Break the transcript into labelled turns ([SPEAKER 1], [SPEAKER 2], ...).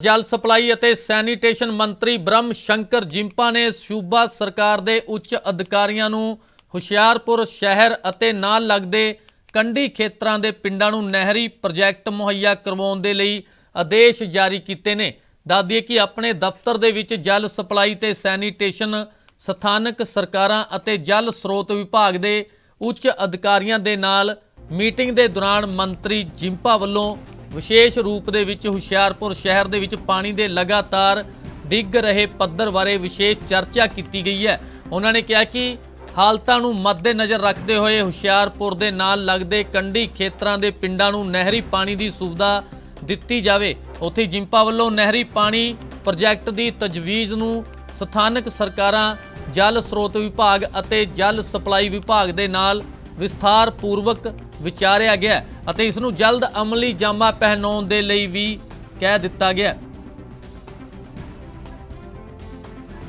[SPEAKER 1] ਜਲ ਸਪਲਾਈ ਅਤੇ ਸੈਨੀਟੇਸ਼ਨ ਮੰਤਰੀ ਬ੍ਰਹਮ ਸ਼ੰਕਰ ਜਿੰਪਾ ਨੇ ਸੂਬਾ ਸਰਕਾਰ ਦੇ ਉੱਚ ਅਧਿਕਾਰੀਆਂ ਨੂੰ ਹੁਸ਼ਿਆਰਪੁਰ ਸ਼ਹਿਰ ਅਤੇ ਨਾਲ ਲੱਗਦੇ ਕੰਢੀ ਖੇਤਰਾਂ ਦੇ ਪਿੰਡਾਂ ਨੂੰ ਨਹਿਰੀ ਪ੍ਰੋਜੈਕਟ ਮੁਹੱਈਆ ਕਰਵਾਉਣ ਦੇ ਲਈ ਆਦੇਸ਼ ਜਾਰੀ ਕੀਤੇ ਨੇ। ਦੱਸਦੀਏ ਕਿ ਆਪਣੇ ਦਫ਼ਤਰ ਦੇ ਵਿੱਚ ਜਲ ਸਪਲਾਈ ਤੇ ਸੈਨੀਟੇਸ਼ਨ ਸਥਾਨਕ ਸਰਕਾਰਾਂ ਅਤੇ ਜਲ ਸਰੋਤ ਵਿਭਾਗ ਦੇ ਉੱਚ ਅਧਿਕਾਰੀਆਂ ਦੇ ਨਾਲ ਮੀਟਿੰਗ ਦੇ ਦੌਰਾਨ ਮੰਤਰੀ ਜਿੰਪਾ ਵੱਲੋਂ ਵਿਸ਼ੇਸ਼ ਰੂਪ ਦੇ ਵਿੱਚ ਹੁਸ਼ਿਆਰਪੁਰ ਸ਼ਹਿਰ ਦੇ ਵਿੱਚ ਪਾਣੀ ਦੇ ਲਗਾਤਾਰ ਡਿੱਗ ਰਹੇ ਪੱਧਰ ਬਾਰੇ ਵਿਸ਼ੇਸ਼ ਚਰਚਾ ਕੀਤੀ ਗਈ ਹੈ। ਉਹਨਾਂ ਨੇ ਕਿਹਾ ਕਿ ਹਾਲਤਾਂ ਨੂੰ ਮੱਦੇਨਜ਼ਰ ਰੱਖਦੇ ਹੋਏ ਹੁਸ਼ਿਆਰਪੁਰ ਦੇ ਨਾਲ ਲੱਗਦੇ ਕੰਢੀ ਖੇਤਰਾਂ ਦੇ ਪਿੰਡਾਂ ਨੂੰ ਨਹਿਰੀ ਪਾਣੀ ਦੀ ਸੁਵਿਧਾ ਦਿੱਤੀ ਜਾਵੇ। ਉੱਥੇ ਜਿੰਪਾ ਵੱਲੋਂ ਨਹਿਰੀ ਪਾਣੀ ਪ੍ਰੋਜੈਕਟ ਦੀ ਤਜਵੀਜ਼ ਨੂੰ ਸਥਾਨਕ ਸਰਕਾਰਾਂ, ਜਲ ਸਰੋਤ ਵਿਭਾਗ ਅਤੇ ਜਲ ਸਪਲਾਈ ਵਿਭਾਗ ਦੇ ਨਾਲ ਵਿਸਥਾਰ ਪੂਰਵਕ ਵਿਚਾਰਿਆ ਗਿਆ ਅਤੇ ਇਸ ਨੂੰ ਜਲਦ ਅਮਲੀ ਜਾਮਾ ਪਹਿਨਾਉਣ ਦੇ ਲਈ ਵੀ ਕਹਿ ਦਿੱਤਾ ਗਿਆ